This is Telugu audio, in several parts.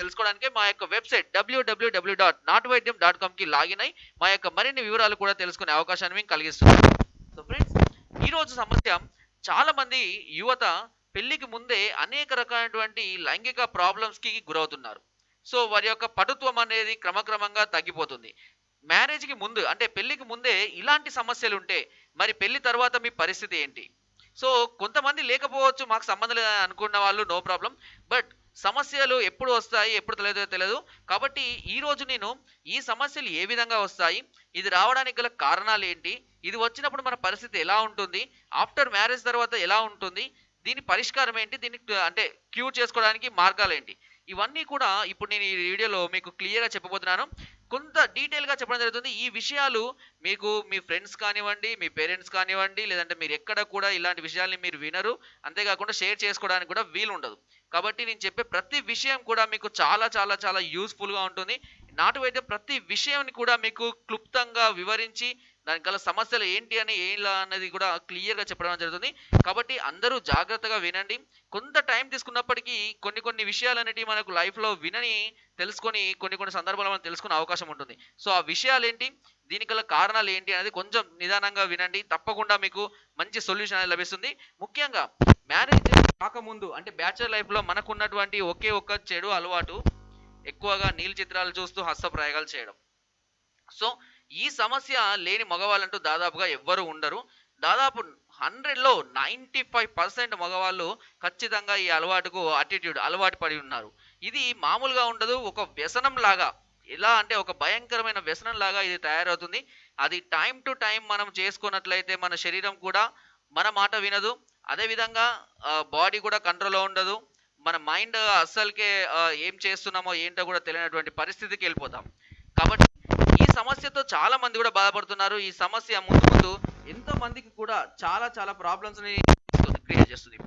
తెలుసుకోవడానికి మా యొక్క వెబ్సైట్ డబ్ల్యూడబ్ల్యూడబ్ల్యూ డాట్ నాట్ వైద్యం డాట్ కామ్కి లాగిన్ అయి మా యొక్క మరిన్ని వివరాలు కూడా తెలుసుకునే అవకాశాన్ని మేము కలిగిస్తున్నాం. సో ఫ్రెండ్స్ ఈ రోజు సమస్య చాలామంది యువత పెళ్ళికి ముందే అనేక రకాలైనటువంటి లైంగిక ప్రాబ్లమ్స్కి గురవుతున్నారు. సో వారి యొక్క పటుత్వం అనేది క్రమక్రమంగా తగ్గిపోతుంది. మ్యారేజ్కి ముందు అంటే పెళ్ళికి ముందే ఇలాంటి సమస్యలు ఉంటే మరి పెళ్ళి తర్వాత మీ పరిస్థితి ఏంటి? సో కొంతమంది లేకపోవచ్చు మాకు సంబంధం లేదని అనుకున్న వాళ్ళు నో ప్రాబ్లం బట్ సమస్యలు ఎప్పుడు వస్తాయి ఎప్పుడు తెలియదో తెలియదు. కాబట్టి ఈ రోజు నేను ఈ సమస్యలు ఏ విధంగా వస్తాయి ఇది రావడానికి గల కారణాలు ఏంటి ఇది వచ్చినప్పుడు మన పరిస్థితి ఎలా ఉంటుంది ఆఫ్టర్ మ్యారేజ్ తర్వాత ఎలా ఉంటుంది దీని పరిష్కారం ఏంటి దీన్ని అంటే క్యూర్ చేసుకోవడానికి మార్గాలు ఏంటి. ఇవన్నీ కూడా ఇప్పుడు నేను ఈ వీడియోలో మీకు క్లియర్గా చెప్పబోతున్నాను. కొంత డీటెయిల్గా చెప్పడం జరుగుతుంది. ఈ విషయాలు మీకు మీ ఫ్రెండ్స్ కానివ్వండి మీ పేరెంట్స్ కానివ్వండి లేదంటే మీరు ఎక్కడ కూడా ఇలాంటి విషయాల్ని మీరు వినరు. అంతేకాకుండా షేర్ చేసుకోవడానికి కూడా వీలు ఉండదు కాబట్టి నేను చెప్పే ప్రతి విషయం కూడా మీకు చాలా చాలా చాలా యూస్ఫుల్గా ఉంటుంది. నాటు వైద్యం ప్రతి విషయాన్ని కూడా మీకు క్లుప్తంగా వివరించి దానికి గల సమస్యలు ఏంటి అని ఏలా అనేది కూడా క్లియర్గా చెప్పడం జరుగుతుంది. కాబట్టి అందరూ జాగ్రత్తగా వినండి. కొంత టైం తీసుకున్నప్పటికీ కొన్ని కొన్ని విషయాలు అనేవి మనకు లైఫ్లో వినని తెలుసుకొని కొన్ని కొన్ని సందర్భాల్లో మనం తెలుసుకునే అవకాశం ఉంటుంది. సో ఆ విషయాలు ఏంటి దీనికి గల కారణాలు ఏంటి అనేది కొంచెం నిదానంగా వినండి. తప్పకుండా మీకు మంచి సొల్యూషన్ అనేది లభిస్తుంది. ముఖ్యంగా మ్యారేజ్ ముందు అంటే బ్యాచులర్ లైఫ్లో మనకున్నటువంటి ఒకే ఒక్క చెడు అలవాటు ఎక్కువగా నీళ్ళ చిత్రాలు చూస్తూ హస్తప్రయోగాలు చేయడం. సో ఈ సమస్య లేని మగవాళ్ళంటూ దాదాపుగా ఎవ్వరు ఉండరు. దాదాపు హండ్రెడ్లో నైంటీ ఫైవ్ పర్సెంట్ మగవాళ్ళు ఖచ్చితంగా ఈ అలవాటుకు అటిట్యూడ్ అలవాటు పడి ఉన్నారు. ఇది మామూలుగా ఉండదు ఒక వ్యసనం లాగా. ఎలా అంటే ఒక భయంకరమైన వ్యసనం లాగా ఇది తయారవుతుంది. అది టైం టు టైం మనం చేసుకున్నట్లయితే మన శరీరం కూడా మన మాట వినదు అదేవిధంగా బాడీ కూడా కంట్రోల్లో ఉండదు. మన మైండ్ అస్సలకే ఏం చేస్తున్నామో ఏంటో కూడా తెలియనటువంటి పరిస్థితికి వెళ్ళిపోతాం. కాబట్టి ఈ సమస్యతో చాలా మంది కూడా బాధపడుతున్నారు. ఈ సమస్య ముందు ముందు ఎంతో మందికి కూడా చాలా చాలా ప్రాబ్లమ్స్ని క్రియేట్ చేస్తుంది.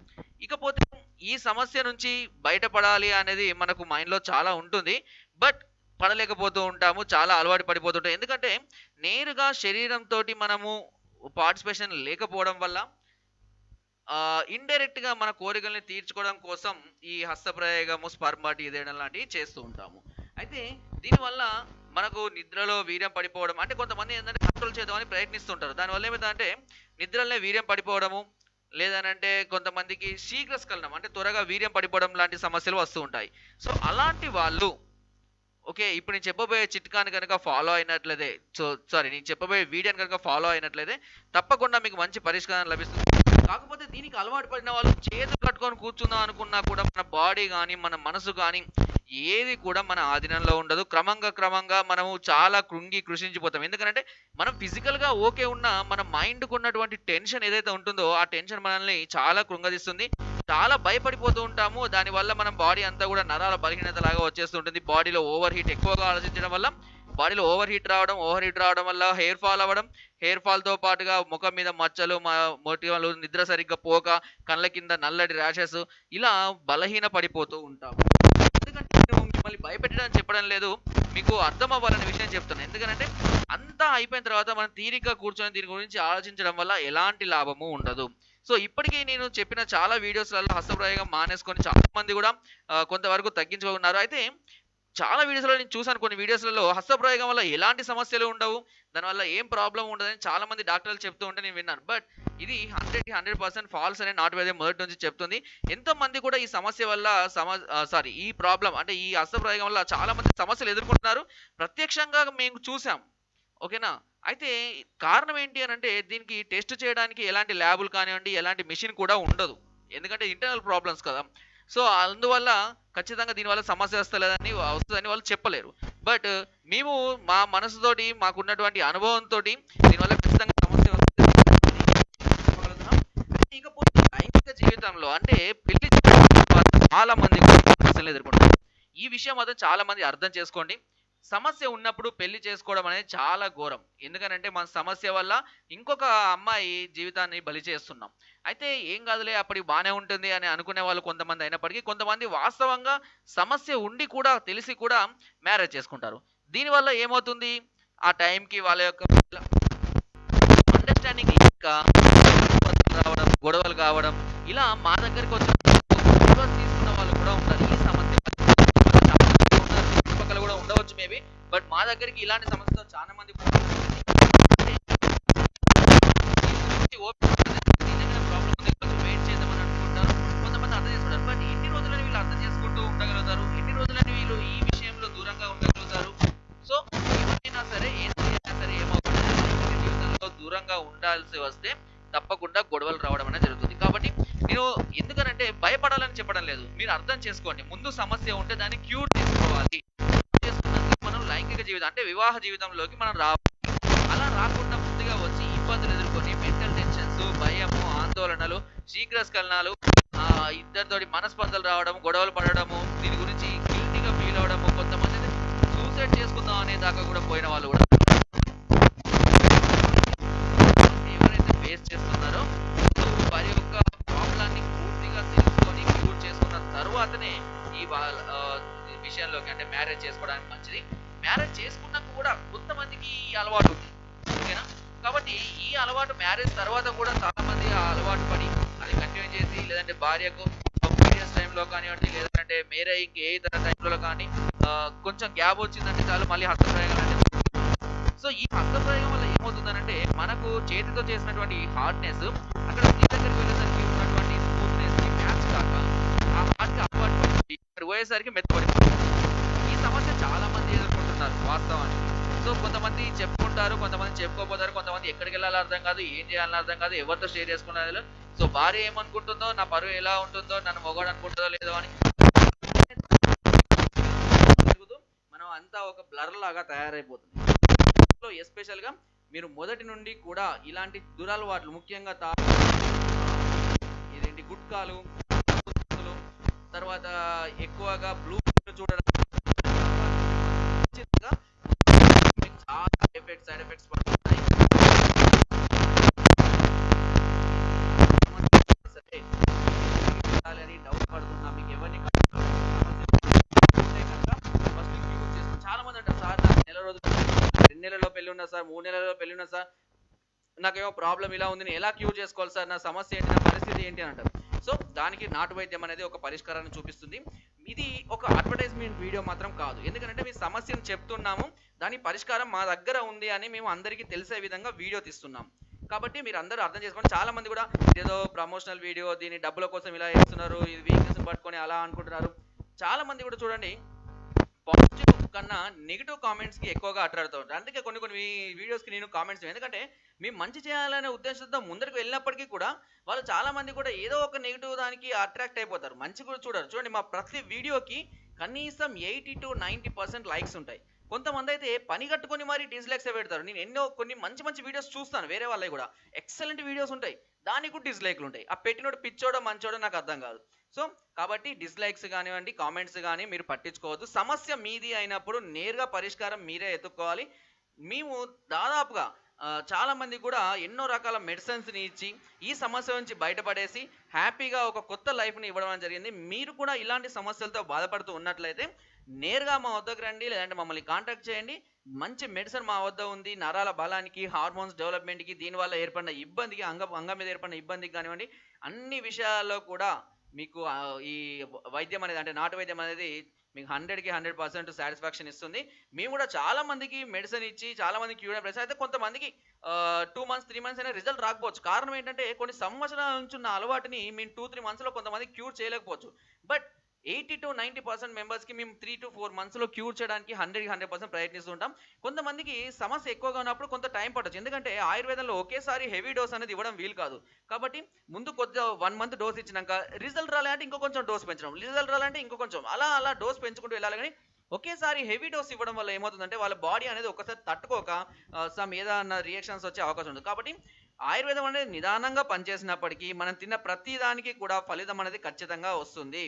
ఇకపోతే ఈ సమస్య నుంచి బయటపడాలి అనేది మనకు మైండ్లో చాలా ఉంటుంది. బట్ పడలేకపోతూ ఉంటాము చాలా అలవాటు పడిపోతుంటాం ఎందుకంటే నేరుగా శరీరంతో మనము పార్టిసిపేషన్ లేకపోవడం వల్ల ఇండైరెక్ట్గా మన కోరికల్ని తీర్చుకోవడం కోసం ఈ హస్తప్రయోగము స్పర్మాటి ఇదేయడం లాంటివి చేస్తూ ఉంటాము. అయితే దీనివల్ల మనకు నిద్రలో వీర్యం పడిపోవడం అంటే కొంతమంది ఏంటంటే కంట్రోల్ చేద్దామని ప్రయత్నిస్తుంటారు. దానివల్ల ఏమిటంటే నిద్రలనే వీర్యం పడిపోవడము లేదనంటే కొంతమందికి శీఘ్రస్ఖలనం అంటే త్వరగా వీర్యం పడిపోవడం లాంటి సమస్యలు వస్తూ ఉంటాయి. సో అలాంటి వాళ్ళు ఓకే ఇప్పుడు నేను చెప్పబోయే చిట్కాని కనుక ఫాలో అయినట్లయితే సో సారీ నేను చెప్పబోయే వీడియోని కనుక ఫాలో అయినట్లయితే తప్పకుండా మీకు మంచి పరిష్కారం లభిస్తుంది. కాకపోతే దీనికి అలవాటు పడిన వాళ్ళు చేతులు కట్టుకొని కూర్చుందాం అనుకున్నా కూడా మన బాడీ కానీ మన మనసు కానీ ఏది కూడా మన ఆధీనంలో ఉండదు. క్రమంగా క్రమంగా మనము చాలా కృంగి కృషించిపోతాం. ఎందుకంటే మనం ఫిజికల్గా ఓకే ఉన్నా మన మైండ్కు ఉన్నటువంటి టెన్షన్ ఏదైతే ఉంటుందో ఆ టెన్షన్ మనల్ని చాలా కృంగదీస్తుంది. చాలా భయపడిపోతూ ఉంటాము. దానివల్ల మనం బాడీ అంతా కూడా నరాల బలహీనత లాగా వచ్చేస్తూ ఉంటుంది బాడీలో ఓవర్ హీట్ ఎక్కువగా ఆలోచించడం వల్ల బాడీలో ఓవర్ హీట్ రావడం ఓవర్ హీట్ రావడం వల్ల హెయిర్ ఫాల్ అవ్వడం. హెయిర్ ఫాల్తో పాటుగా ముఖం మీద మచ్చలు మొటిమలు నిద్ర సరిగ్గా పోక కళ్ళ కింద నల్లటి ర్యాషెస్ ఇలా బలహీన పడిపోతూ ఉంటాం. ఎందుకంటే మిమ్మల్ని భయపెట్టడం చెప్పడం లేదు మీకు అర్థం అవ్వాలనే విషయం చెప్తున్నాను ఎందుకంటే అంతా అయిపోయిన తర్వాత మనం తీరిగ్గా కూర్చొని దీని గురించి ఆలోచించడం వల్ల ఎలాంటి లాభము ఉండదు. సో ఇప్పటికీ నేను చెప్పిన చాలా వీడియోస్లలో హస్తప్రయోగం మానేసుకొని చాలా మంది కూడా కొంతవరకు తగ్గించుకున్నారు అయితే చాలా వీడియోస్లో నేను చూసాను కొన్ని వీడియోస్లలో హస్తప్రయోగం వల్ల ఎలాంటి సమస్యలు ఉండవు. దానివల్ల ఏం ప్రాబ్లం ఉండదని చాలా మంది డాక్టర్లు చెప్తూ ఉంటే నేను విన్నాను. బట్ ఇది హండ్రెడ్ హండ్రెడ్ పర్సెంట్ ఫాల్స్ అనే నాటు వైద్యం మొదటి నుంచి చెప్తుంది. ఎంతో మంది కూడా ఈ సమస్య వల్ల సమ సారీ ఈ ప్రాబ్లం అంటే ఈ హస్తప్రయోగం వల్ల చాలా మంది సమస్యలు ఎదుర్కొంటున్నారు. ప్రత్యక్షంగా మేము చూసాం ఓకేనా? అయితే కారణం ఏంటి అని అంటే దీనికి టెస్ట్ చేయడానికి ఎలాంటి ల్యాబులు కానివ్వండి ఎలాంటి మిషన్ కూడా ఉండదు. ఎందుకంటే ఇంటర్నల్ ప్రాబ్లమ్స్ కదా. సో అందువల్ల ఖచ్చితంగా దీనివల్ల సమస్య వస్తలేదని వస్తుందని వాళ్ళు చెప్పలేరు. బట్ మేము మా మనసుతోటి మాకున్నటువంటి అనుభవంతో దీనివల్ల ఖచ్చితంగా సమస్య వస్తుంది. ఇకపోతే లైంగిక జీవితంలో అంటే పెళ్ళి చాలా మంది సమస్యలు ఎదుర్కొంటారు ఈ విషయం మాత్రం చాలా మంది అర్థం చేసుకోండి. సమస్య ఉన్నప్పుడు పెళ్ళి చేసుకోవడం అనేది చాలా ఘోరం. ఎందుకనంటే మన సమస్య వల్ల ఇంకొక అమ్మాయి జీవితాన్ని బలి చేస్తున్నాం. అయితే ఏం కాదులే అప్పటికి బాగానే ఉంటుంది అని అనుకునే వాళ్ళు కొంతమంది అయినప్పటికీ కొంతమంది వాస్తవంగా సమస్య ఉండి కూడా తెలిసి కూడా మ్యారేజ్ చేసుకుంటారు. దీనివల్ల ఏమవుతుంది? ఆ టైంకి వాళ్ళ యొక్క అండర్స్టాండింగ్ లేక రావడం గొడవలు కావడం ఇలా మా దగ్గరికి వచ్చి మా దగ్గరికి ఇలాంటి సమస్యతో చాలా మంది ప్రాబ్లం ఉంది కొంచెం వెయిట్ చేద్దామని అనుకుంటారు. కొంతమంది అర్థం చేసుకుంటారు బట్ ఎన్ని రోజులని వీళ్ళు అర్థం చేసుకుంటూ ఉండగలుగుతారు. ఎన్ని రోజులని వీళ్ళు ఈ విషయంలో దూరంగా ఉండగలుగుతారు. సో ఎవరైనా సరే ఏం చేసినా సరే ఏమవుతుంది జీవితంలో దూరంగా ఉండాల్సి వస్తే తప్పకుండా గొడవలు రావడం అనేది జరుగుతుంది. కాబట్టి నేను ఎందుకనంటే భయపడాలని చెప్పడం లేదు. మీరు అర్థం చేసుకోండి. ముందు సమస్య ఉంటే దాన్ని క్యూర్ చేసుకోవాలి లౌకిక జీవితం అంటే వివాహ జీవితంలోకి మనం రావాలి అలా రాకుండా ముందుగా వచ్చి ఇబ్బందులు ఎదుర్కొని మెంటల్ టెన్షన్స్ భయము ఆందోళనలు శీఘ్రస్ఖలనాలు ఆ, ఇద్దరితోటి మనస్పందలు రావడం గొడవలు పడడము దీని గురించి గిల్టీగా ఫీల్ అవడము కొంతమంది సూసైడ్ చేసుకుందాం అనే దాకా కూడా పోయిన వాళ్ళు కూడా మ్యారేజ్ చేసుకోవడానికి మంచిది. మ్యారేజ్ చేసుకున్నాక కూడా కొంతమందికి ఈ అలవాటు ఉంది. ఓకేనా? కాబట్టి ఈ అలవాటు మ్యారేజ్ తర్వాత కూడా చాలా మంది ఆ అలవాటు పడి అది కంటిన్యూ చేసి లేదంటే భార్యకు పీరియడ్స్ టైంలో కానివ్వండి లేదంటే మేరే ఇంకే ఇతర టైంలో కానీ కొంచెం గ్యాప్ వచ్చిందంటే చాలు మళ్ళీ హస్తప్రయోగం అంటే సో ఈ హస్తప్రయోగం వల్ల ఏమవుతుందనంటే మనకు చేతితో చేసినటువంటి హార్డ్నెస్ అక్కడ స్త్రీ దగ్గరికి వెళ్ళేసరికి ఉన్నటువంటి స్మూత్నెస్ మ్యాచ్ కాక ఆ హార్ట్ అలవాటు పడి పోయేసరికి మెత్తపడిపోతుంది చేస్తున్నారు వాస్తవాన్ని. సో కొంతమంది చెప్పుకుంటారు కొంతమంది చెప్పుకోపోతారు కొంతమంది ఎక్కడికి వెళ్ళాలో అర్థం కాదు ఏం చేయాలని అర్థం కాదు ఎవరితో షేర్ చేసుకున్నారు సో భార్య ఏమనుకుంటుందో నా పరువు ఎలా ఉంటుందో నన్ను మొగాడు అనుకుంటుందో లేదో అని మనం అంతా ఒక బ్లర్ లాగా తయారైపోతుంది. లో ఎస్పెషల్గా మీరు మొదటి నుండి కూడా ఇలాంటి దురలవాట్లు ముఖ్యంగా తా ఇదేంటి గుట్కాలు, తర్వాత ఎక్కువగా బ్లూ అంటారు సార్ నాకు నెల రోజులు రెండు నెలల్లో పెళ్ళి ఉన్నా సార్ మూడు నెలల్లో పెళ్ళి ఉన్నా సార్ నాకేమో ప్రాబ్లం ఇలా ఉంది నేను ఎలా క్యూర్ చేసుకోవాలి సార్ నా సమస్య ఏంటి నా పరిస్థితి ఏంటి అని అంటారు. సో దానికి నాటు వైద్యం అనేది ఒక పరిష్కారాన్ని చూపిస్తుంది. ఇది ఒక అడ్వర్టైజ్మెంట్ వీడియో మాత్రం కాదు. ఎందుకంటే మీ సమస్యను చెప్తున్నాము దాని పరిష్కారం మా దగ్గర ఉంది అని మేము అందరికీ తెలిసే విధంగా వీడియో తీస్తున్నాం. కాబట్టి మీరు అందరూ అర్థం చేసుకోండి. చాలా మంది కూడా ఏదో ప్రమోషనల్ వీడియో దీని డబ్బుల కోసం ఇలా చేస్తున్నారు ఇది వీక్నెస్ పట్టుకొని అలా అనుకుంటున్నారు. చాలా మంది కూడా చూడండి కన్నా నెగిటివ్ కామెంట్స్కి ఎక్కువగా అట్రాడుతూ ఉంటారు. అందుకే కొన్ని కొన్ని వీడియోస్కి నేను కామెంట్స్ ఎందుకంటే మేము మంచి చేయాలనే ఉద్దేశంతో ముందరికి వెళ్ళినప్పటికీ కూడా వాళ్ళు చాలా మంది కూడా ఏదో ఒక నెగిటివ్ దానికి అట్రాక్ట్ అయిపోతారు. మంచి కూడా చూడరు. చూడండి మా ప్రతి వీడియోకి కనీసం eighty to ninety percent likes ఉంటాయి. కొంతమంది అయితే పని కట్టుకొని మరి డిస్లైక్స్ పెడతారు. నేను ఎన్నో కొన్ని మంచి మంచి వీడియోస్ చూస్తాను వేరే వాళ్ళవి కూడా. ఎక్సలెంట్ వీడియోస్ ఉంటాయి. దానికి కూడా డిస్లైక్లు ఉంటాయి. ఆ పెట్టినోడు పిచ్చోడో మంచోడో నాకు అర్థం కాదు. సో కాబట్టి డిస్లైక్స్ కానివ్వండి కామెంట్స్ కానీ మీరు పట్టించుకోవద్దు. సమస్య మీది అయినప్పుడు నేరుగా పరిష్కారం మీరే ఎత్తుక్కోవాలి. మేము దాదాపుగా చాలామంది కూడా ఎన్నో రకాల మెడిసిన్స్ని ఇచ్చి ఈ సమస్య నుంచి బయటపడేసి హ్యాపీగా ఒక కొత్త లైఫ్ని ఇవ్వడం జరిగింది. మీరు కూడా ఇలాంటి సమస్యలతో బాధపడుతూ ఉన్నట్లయితే నేరుగా మా వద్దకు రండి లేదంటే మమ్మల్ని కాంటాక్ట్ చేయండి. మంచి మెడిసిన్ మా వద్ద ఉంది. నరాల బలానికి హార్మోన్స్ డెవలప్మెంట్కి దీనివల్ల ఏర్పడిన ఇబ్బందికి అంగ అంగం మీద ఏర్పడిన ఇబ్బందికి కానివ్వండి అన్ని విషయాల్లో కూడా మీకు ఈ వైద్యం అనేది అంటే నాటు వైద్యం అనేది మీకు హండ్రెడ్కి హండ్రెడ్ పర్సెంట్ సాటిస్ఫాక్షన్ ఇస్తుంది. మేము కూడా చాలా మందికి మెడిసిన్ ఇచ్చి చాలా మందికి క్యూర్ అయిన అయితే కొంతమందికి టూ మంత్స్ త్రీ మంత్స్ అయినా రిజల్ట్ రాకపోవచ్చు. కారణం ఏంటంటే కొన్ని సంవత్సరాల నుంచి ఉన్న అలవాటుని మేము టూ త్రీ మంత్స్లో కొంతమంది క్యూర్ చేయలేకపోవచ్చు. But eighty to ninety percent మెంబర్స్కి మేము త్రీ టు ఫోర్ మంత్స్లో క్యూర్ చేయడానికి హండ్రెడ్ హండ్రెడ్ పర్సెంట్ ప్రయత్నిస్తుంటాం. కొంతమందికి సమస్య ఎక్కువగా ఉన్నప్పుడు కొంత టైం పట్టచ్చు. ఎందుకంటే ఆయుర్వేదంలో ఒకేసారి హెవీ డోస్ అనేది ఇవ్వడం వీలు కాదు. కాబట్టి ముందు కొద్దిగా వన్ మంత్ డోస్ ఇచ్చినాక రిజల్ట్ రాలంటే ఇంకో కొంచెం డోస్ పెంచడం. రిజల్ట్ రాలంటే ఇంకో కొంచెం అలా అలా డోస్ పెంచుకుంటూ వెళ్ళాలి కానీ ఒకేసారి హెవీ డోస్ ఇవ్వడం వల్ల ఏమవుతుందంటే వాళ్ళ బాడీ అనేది ఒకసారి తట్టుకోక సమ్ ఏదైనా రియాక్షన్స్ వచ్చే అవకాశం ఉంది కాబట్టి ఆయుర్వేదం అనేది నిదానంగా పనిచేసినప్పటికీ మనం తిన్న ప్రతి దానికి కూడా ఫలితం అనేది ఖచ్చితంగా వస్తుంది.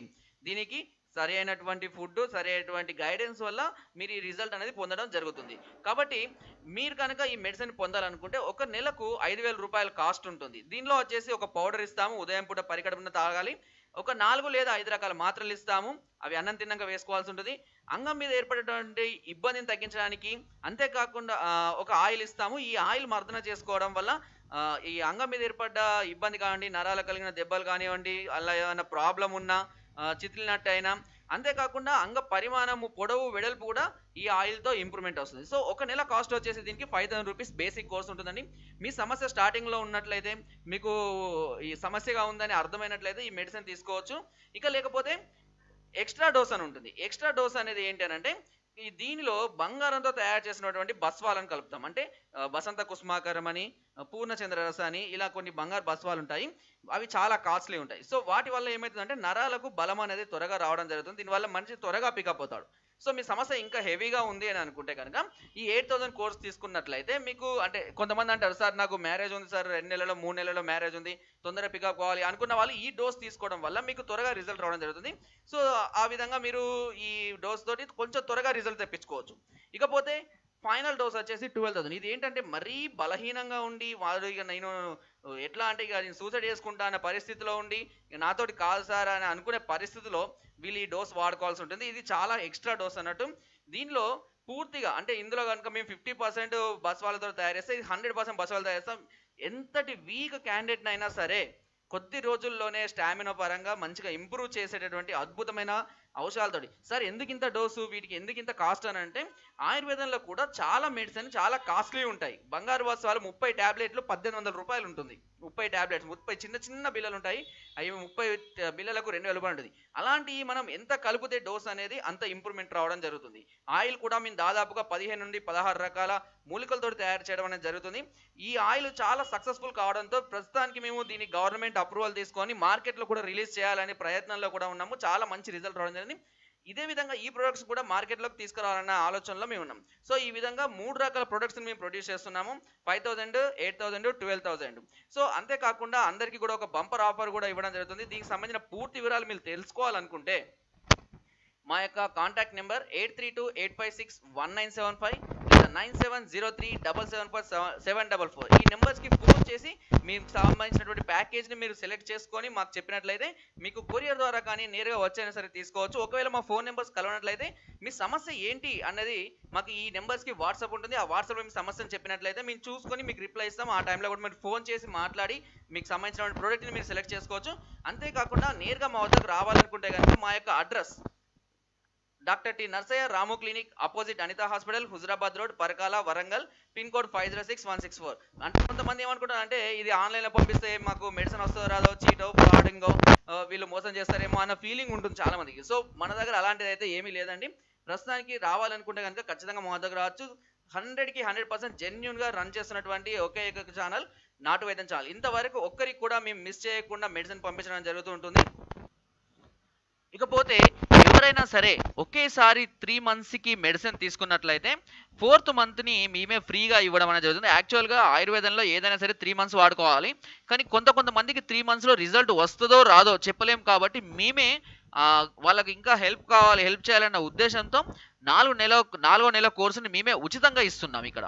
దీనికి సరి అయినటువంటి ఫుడ్ సరి అయినటువంటి గైడెన్స్ వల్ల మీరు ఈ రిజల్ట్ అనేది పొందడం జరుగుతుంది. కాబట్టి మీరు కనుక ఈ మెడిసిన్ పొందాలనుకుంటే ఒక నెలకు ఐదు వేల రూపాయల కాస్ట్ ఉంటుంది. దీనిలో వచ్చేసి ఒక పౌడర్ ఇస్తాము ఉదయం పూట పరికడమున తాగాలి. ఒక నాలుగు లేదా ఐదు రకాల మాత్రలు ఇస్తాము. అవి అన్నం తిన్నాక వేసుకోవాల్సి ఉంటుంది. అంగం మీద ఏర్పడేటువంటి ఇబ్బందిని తగ్గించడానికి అంతేకాకుండా ఒక ఆయిల్ ఇస్తాము. ఈ ఆయిల్ మర్దన చేసుకోవడం వల్ల ఈ అంగం మీద ఏర్పడ్డ ఇబ్బంది కానివ్వండి నరాలు కలిగిన దెబ్బలు కానివ్వండి అలా ఏమైనా ప్రాబ్లం ఉన్నా చితిలినట్టు అయినా అంతేకాకుండా అంగ పరిమాణము పొడవు వెడల్పు కూడా ఈ ఆయిల్తో ఇంప్రూవ్మెంట్ వస్తుంది. సో ఒక నెల కాస్ట్ వచ్చేసి దీనికి five thousand rupees basic course ఉంటుందండి. మీ సమస్య స్టార్టింగ్లో ఉన్నట్లయితే మీకు ఈ సమస్యగా ఉందని అర్థమైనట్లయితే ఈ మెడిసిన్ తీసుకోవచ్చు. ఇక లేకపోతే ఎక్స్ట్రా డోస్ అని ఉంటుంది. ఎక్స్ట్రా డోస్ అనేది ఏంటి అని అంటే ఈ దీనిలో బంగారంతో తయారు చేసినటువంటి బస్వాలను కలుపుతాం. అంటే బసంత కుసుమాకరం అని పూర్ణచంద్రరస పూర్ణచంద్ర రస అని ఇలా కొన్ని బంగారు బస్వాలు ఉంటాయి. అవి చాలా కాస్ట్లీ ఉంటాయి. సో వాటి వల్ల ఏమవుతుందంటే నరాలకు బలం అనేది త్వరగా రావడం జరుగుతుంది. దీనివల్ల మనిషి త్వరగా పికప్ అవుతాడు. సో మీ సమస్య ఇంకా హెవీగా ఉంది అని అనుకుంటే కనుక ఈ ఎయిట్ థౌసండ్ కోర్స్ తీసుకున్నట్లయితే మీకు అంటే కొంతమంది అంటారు సార్ నాకు మ్యారేజ్ ఉంది సార్ రెండు నెలలో మూడు నెలలో మ్యారేజ్ ఉంది తొందరగా పికప్ కావాలి అనుకున్న వాళ్ళు ఈ డోస్ తీసుకోవడం వల్ల మీకు త్వరగా రిజల్ట్ రావడం జరుగుతుంది. సో ఆ విధంగా మీరు ఈ డోస్ తోటి కొంచెం త్వరగా రిజల్ట్ తెప్పించుకోవచ్చు. ఇకపోతే ఫైనల్ డోస్ వచ్చేసి ట్వెల్వ్ థౌసండ్. ఇది ఏంటంటే మరీ బలహీనంగా ఉండి వాడు ఇక నేను ఎట్లా అంటే ఇక నేను సూసైడ్ చేసుకుంటా అనే పరిస్థితిలో ఉండి ఇక నాతోటి కాదు సార్ అని అనుకునే పరిస్థితిలో వీళ్ళు ఈ డోస్ వాడుకోవాల్సి ఉంటుంది. ఇది చాలా ఎక్స్ట్రా డోస్ అన్నట్టు. దీనిలో పూర్తిగా అంటే ఇందులో కనుక మేము ఫిఫ్టీ పర్సెంట్ బస్ వాళ్ళతో తయారు చేస్తే హండ్రెడ్ పర్సెంట్ బస్ వాళ్ళు తయారు చేస్తాం. ఎంతటి వీక్ క్యాండిడేట్ అయినా సరే కొద్ది రోజుల్లోనే స్టామినా పరంగా మంచిగా ఇంప్రూవ్ చేసేటటువంటి అద్భుతమైన ఔషధాలతోటి. సార్ ఎందుకు ఇంత డోసు? వీటికి ఎందుకు ఇంత కాస్ట్ అని అంటే ఆయుర్వేదంలో కూడా చాలా మెడిసిన్ చాలా కాస్ట్లీ ఉంటాయి. బంగారు వాసాలు ముప్పై ట్యాబ్లెట్లు పద్దెనిమిది వందల రూపాయలు ఉంటుంది. ముప్పై ట్యాబ్లెట్స్ ముప్పై చిన్న చిన్న బిల్లలు ఉంటాయి. అవి ముప్పై బిల్లలకు రెండు వేల రూపాయలు ఉంటుంది. అలాంటి మనం ఎంత కలిపితే డోస్ అనేది అంత ఇంప్రూవ్మెంట్ రావడం జరుగుతుంది. ఆయిల్ కూడా మేము దాదాపుగా పదిహేను నుండి పదహారు రకాల మూలికలతో తయారు చేయడం అనేది జరుగుతుంది. ఈ ఆయిల్ చాలా సక్సెస్ఫుల్ కావడంతో ప్రస్తుతానికి మేము దీని గవర్నమెంట్ అప్రూవల్ తీసుకొని మార్కెట్లో కూడా రిలీజ్ చేయాలనే ప్రయత్నంలో కూడా ఉన్నాము. చాలా మంచి రిజల్ట్ రావడం జరిగింది ఇదే విధంగా ఈ ప్రొడక్ట్స్ కూడా మార్కెట్లోకి తీసుకురావాలన్న ఆలోచనలో మేము ఉన్నాం. సో ఈ విధంగా మూడు రకాల ప్రొడక్ట్స్ మేము ప్రొడ్యూస్ చేస్తున్నాము. Five thousand eight thousand twelve thousand so అంతేకాకుండా అందరికీ కూడా ఒక బంపర్ ఆఫర్ కూడా ఇవ్వడం జరుగుతుంది. దీనికి సంబంధించిన పూర్తి వివరాలు మీరు తెలుసుకోవాలనుకుంటే మా యొక్క contact number eight three two eight five six one nine seven five nine seven zero three double seven four seven double four. ఈ నెంబర్స్కి ఫోన్ చేసి మీకు సంబంధించినటువంటి ప్యాకేజ్ని మీరు సెలెక్ట్ చేసుకొని మాకు చెప్పినట్లయితే మీకు కొరియర్ ద్వారా కానీ నేరుగా వచ్చైనా సరే తీసుకోవచ్చు. ఒకవేళ మా ఫోన్ నెంబర్స్ కలవనట్లయితే మీ సమస్య ఏంటి అన్నది మాకు ఈ నెంబర్స్కి వాట్సాప్ ఉంటుంది. ఆ వాట్సాప్లో మీ సమస్యను చెప్పినట్లయితే మేము చూసుకొని మీకు రిప్లై ఇస్తాం ఆ టైంలో కూడా మీరు ఫోన్ చేసి మాట్లాడి మీకు సంబంధించిన ప్రోడక్ట్ని మీరు సెలెక్ట్ చేసుకోవచ్చు. అంతేకాకుండా నేరుగా మా వద్దకు రావాలనుకుంటే కనుక మా యొక్క address doctor T Narsaiah Ramu clinic opposite Anitha hospital Huzurabad road Parakala Warangal pin code five zero six one six four. అంటే కొంతమంది ఏమనుకుంటారు అంటే ఇది ఆన్లైన్లో పంపిస్తే మాకు మెడిసిన్ వస్తుందో రాదో చీటో ఫ్రాడింగో వీళ్ళు మోసం చేస్తారేమో అన్న ఫీలింగ్ ఉంటుంది చాలా మందికి సో మన దగ్గర అలాంటిది అయితే ఏమీ లేదండి. ప్రస్తుతానికి రావాలనుకుంటే కనుక ఖచ్చితంగా మా దగ్గర రావచ్చు. హండ్రెడ్కి హండ్రెడ్ పర్సెంట్ జెన్యున్గా రన్ చేస్తున్నటువంటి ఒకే ఒక ఛానల్ నాటు వైద్యం ఛానల్ ఇంతవరకు ఒక్కరికి కూడా మేము మిస్ చేయకుండా మెడిసిన్ పంపించడం జరుగుతూ ఉంటుంది. ఇకపోతే ఎవరైనా సరే ఒకేసారి త్రీ మంత్స్కి మెడిసిన్ తీసుకున్నట్లయితే ఫోర్త్ మంత్ని మేమే ఫ్రీగా ఇవ్వడం అనేది జరుగుతుంది. యాక్చువల్గా ఆయుర్వేదంలో ఏదైనా సరే త్రీ మంత్స్ వాడుకోవాలి. కానీ కొంత కొంతమందికి త్రీ మంత్స్లో రిజల్ట్ వస్తుందో రాదో చెప్పలేం కాబట్టి మేమే వాళ్ళకి ఇంకా హెల్ప్ కావాలి హెల్ప్ చేయాలన్న ఉద్దేశంతో నాలుగు నెల నాలుగో నెల కోర్సుని మేమే ఉచితంగా ఇస్తున్నాం ఇక్కడ.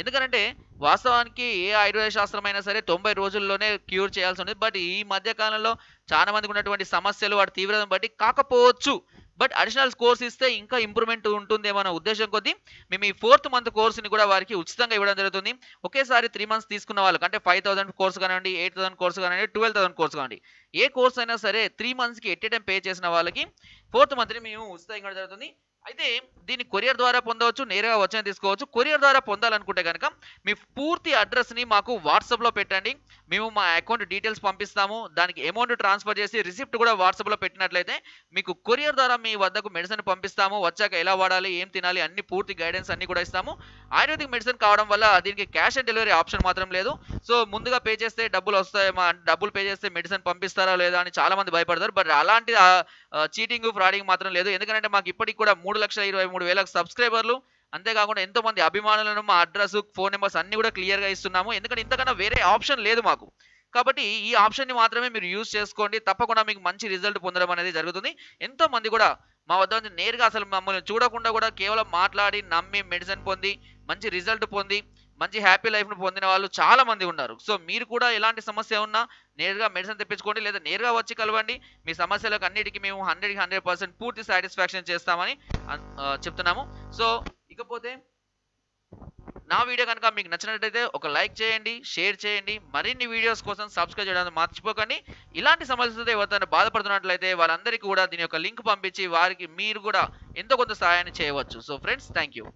ఎందుకంటే వాస్తవానికి ఏ ఆయుర్వేద శాస్త్రం అయినా సరే తొంభై రోజుల్లోనే క్యూర్ చేయాల్సి ఉంది బట్ ఈ మధ్య కాలంలో చాలా మందికి ఉన్నటువంటి సమస్యలు వాటి తీవ్రతను బట్టి కాకపోవచ్చు. బట్ అడిషనల్ కోర్స్ ఇస్తే ఇంకా ఇంప్రూవ్మెంట్ ఉంటుందేమో అన్న ఉద్దేశం కొద్దీ మేము ఈ ఫోర్త్ మంత్ కోర్సుని కూడా వారికి ఉచితంగా ఇవ్వడం జరుగుతుంది. ఒకేసారి త్రీ మంత్స్ తీసుకున్న వాళ్ళకి అంటే ఫైవ్ థౌసండ్ కోర్స్ కానివ్వండి ఎయిట్ థౌసండ్ కోర్స్ కానివ్వండి ట్వెల్వ్ థౌసండ్ కోర్స్ కానివ్వండి ఏ కోర్స్ అయినా సరే త్రీ మంత్స్కి ఎట్ టైం పే చేసిన వాళ్ళకి ఫోర్త్ మంత్ని మేము ఉచితంగా ఇవ్వడం జరుగుతుంది. అయితే దీన్ని కొరియర్ ద్వారా పొందవచ్చు నేరుగా వచ్చిన తీసుకోవచ్చు. కొరియర్ ద్వారా పొందాలనుకుంటే కనుక మీ పూర్తి అడ్రస్ని మాకు వాట్సాప్లో పెట్టండి. మేము మా అకౌంట్ డీటెయిల్స్ పంపిస్తాము. దానికి అమౌంట్ ట్రాన్స్ఫర్ చేసి రిసిప్ట్ కూడా వాట్సాప్లో పెట్టినట్లయితే మీకు కొరియర్ ద్వారా మీ వద్దకు మెడిసిన్ పంపిస్తాము. వచ్చాక ఎలా వాడాలి ఏం తినాలి అన్ని పూర్తి గైడెన్స్ అన్ని కూడా ఇస్తాము. ఆయుర్వేదిక్ మెడిసిన్ కావడం వల్ల దీనికి క్యాష్ ఆన్ డెలివరీ ఆప్షన్ మాత్రం లేదు. సో ముందుగా పే చేస్తే డబ్బులు వస్తాయి మా డబ్బులు పే చేస్తే మెడిసిన్ పంపిస్తారా లేదా అని చాలామంది భయపడతారు. బట్ అలాంటి చీటింగ్ ఫ్రాడింగ్ మాత్రం లేదు. ఎందుకంటే మాకు ఇప్పటికి కూడా మూడు లక్షల ఇరవై మూడు వేల సబ్స్క్రైబర్లు. అంతేకాకుండా ఎంతో మంది అభిమానులను మా అడ్రస్ ఫోన్ నెంబర్స్ అన్ని కూడా క్లియర్గా ఇస్తున్నాము. ఎందుకంటే ఇంతకన్నా వేరే ఆప్షన్ లేదు మాకు. కాబట్టి ఈ ఆప్షన్ని మాత్రమే మీరు యూజ్ చేసుకోండి. తప్పకుండా మీకు మంచి రిజల్ట్ పొందడం అనేది జరుగుతుంది. ఎంతో మంది కూడా మా వద్ద నుంచి నేరుగా అసలు మమ్మల్ని చూడకుండా కూడా కేవలం మాట్లాడి నమ్మి మెడిసిన్ పొంది మంచి రిజల్ట్ పొంది మంచి హ్యాపీ లైఫ్ను పొందిన వాళ్ళు చాలా మంది ఉన్నారు. సో మీరు కూడా ఎలాంటి సమస్య ఉన్నా నేరుగా మెడిసిన్ తెప్పించుకోండి లేదా నేరుగా వచ్చి కలవండి. మీ సమస్యలకు అన్నిటికీ మేము హండ్రెడ్కి హండ్రెడ్ పర్సెంట్ పూర్తి సాటిస్ఫాక్షన్ చేస్తామని చెప్తున్నాము. సో ఇకపోతే నా వీడియో కనుక మీకు నచ్చినట్లయితే ఒక లైక్ చేయండి షేర్ చేయండి. మరిన్ని వీడియోస్ కోసం సబ్స్క్రైబ్ చేయడానికి మర్చిపోకండి. ఇలాంటి సమస్యలతో ఎవరితో బాధపడుతున్నట్లయితే వాళ్ళందరికీ కూడా దీని యొక్క లింక్ పంపించి వారికి మీరు కూడా ఎంతో కొంత సహాయాన్ని చేయవచ్చు. So friends thank you